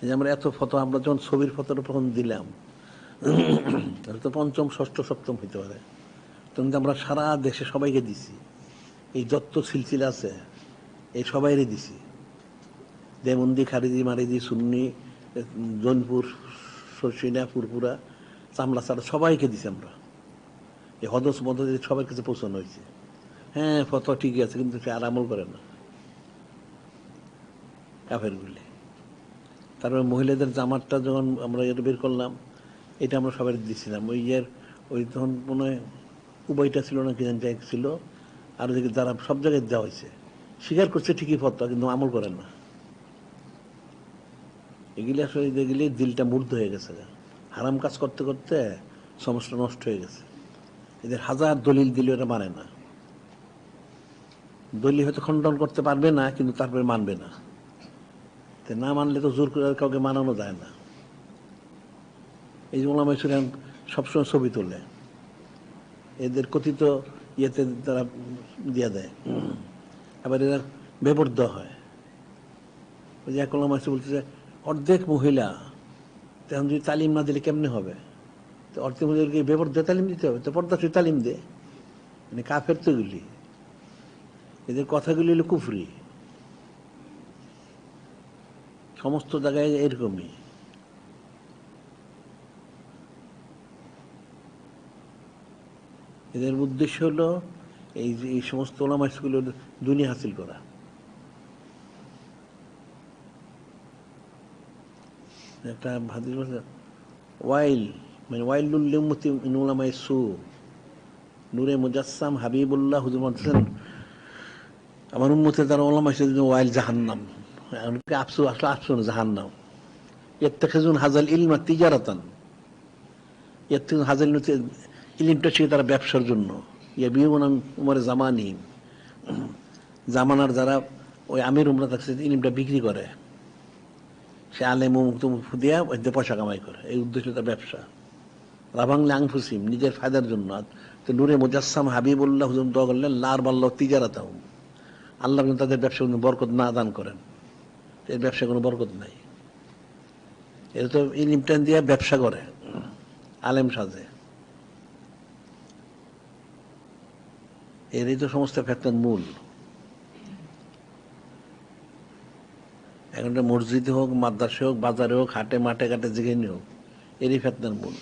এই যে আমরা এত ফটো আমরা যখন ছবির ফটোটা তখন দিলাম। তাহলে তো পঞ্চম, ষষ্ঠ, সপ্তম হইতে পারে। তখন আমরা সারা দেশে সবাইকে দিছি। এই যত সিলসিলা আছে, এই সবাইরে দিছি। দেমন্দি খারিদি মারিদি সুন্নি, জৌনপুর সরসিনা ফুরপুরা চামড়া, চাড়া, সবাইকে দিছি আমরা। এই হদস মদস সবার কাছে পৌঁছানো হয়েছে। হ্যাঁ ফটো ঠিকই আছে, কিন্তু সে আর আমল করে না। কাফের কাফেরগুলি। তারপরে মহিলাদের জামারটা যখন আমরা এটা বের করলাম, এটা আমরা সবাই দিছিলাম। ওই ইয়ের, ওই তখন মনে হয় উভয়টা ছিল না, কি জানি ছিল। আর ওদিকে যারা সব জায়গায় দেওয়া হয়েছে, স্বীকার করছে ঠিকই ফটো কিন্তু আমল করেন না। এগুলি আসলে দেখলে দিলটা মূর্ধ হয়ে গেছে হারাম কাজ করতে করতে সমস্যা নষ্ট হয়ে গেছে। এদের হাজার দলিল দিলে ওরা মানে না। দলিল হয়তো খণ্ডন করতে পারবে না, কিন্তু তারপরে মানবে না। না মানলে তো জোর করে কাউকে মানানো যায় না। এই যে ওলামা সুরেন সবসময় ছবি তোলে। এদের কথিত ইয়েতে তারা দিয়ে দেয়। আবার এরা বেবর্দ হয়। ওই যে এক ওলামা অর্ধেক মহিলা, তখন যদি তালিম না দিলে কেমনে হবে? তো অর্ধেক মহিলাকে বেবর্দ তালিম দিতে হবে। তো পর্দা তালিম দে। মানে কাফের তো এগুলি। এদের কথাগুলি হলো কুফরি। সমস্ত জায়গায় এরকমই। এদের উদ্দেশ্য হলো এই এই সমস্ত ওলামাইসগুলোর দুনিয়া হাসিল করা। একটা বলছে, ওয়াইল মানে ওয়াইলুল উম্মতি মিন উলামায়ে সু নূরে মুজাসসাম হাবিবুল্লাহ হুজুর আমার উম্মতের দ্বারা ওলামা ওয়াইল জাহান্নাম। আফসু আসলে আফসুন জাহান্নাম ইত্তেখেজুন হাজাল ইলমা তিজারাতান ইত্তেখেজুন হাজাল ইলিমটা ছিল তারা ব্যবসার জন্য ইয়া বিহুন উমরে জামানি জামানার যারা ওই আমির উমরা থাকছে ইলিমটা বিক্রি করে সে আলেম মুক্ত দিয়া ওইতে পয়সা কামাই করে এই উদ্দেশ্য তার ব্যবসা রাভাংলে আংফুসিম নিজের ফায়দার জন্য তো নূরে মুজাসসাম হাবিবুল্লাহ হুজুম দোয়া করলেন লার বাল্লাহ তিজারাতাহ আল্লাহ তাদের ব্যবসা বরকত না দান করেন এর ব্যবসায় কোনো বরকত নাই। এরা তো ইলিমটান দিয়ে ব্যবসা করে, আলেম সাজে। এরই তো সমস্ত ফেতনার মূল। এখন মসজিদে হোক, মাদ্রাসে হোক, বাজারে হোক, হাটে মাঠে ঘাটে যেখানে হোক, এরই ফেতনার মূল।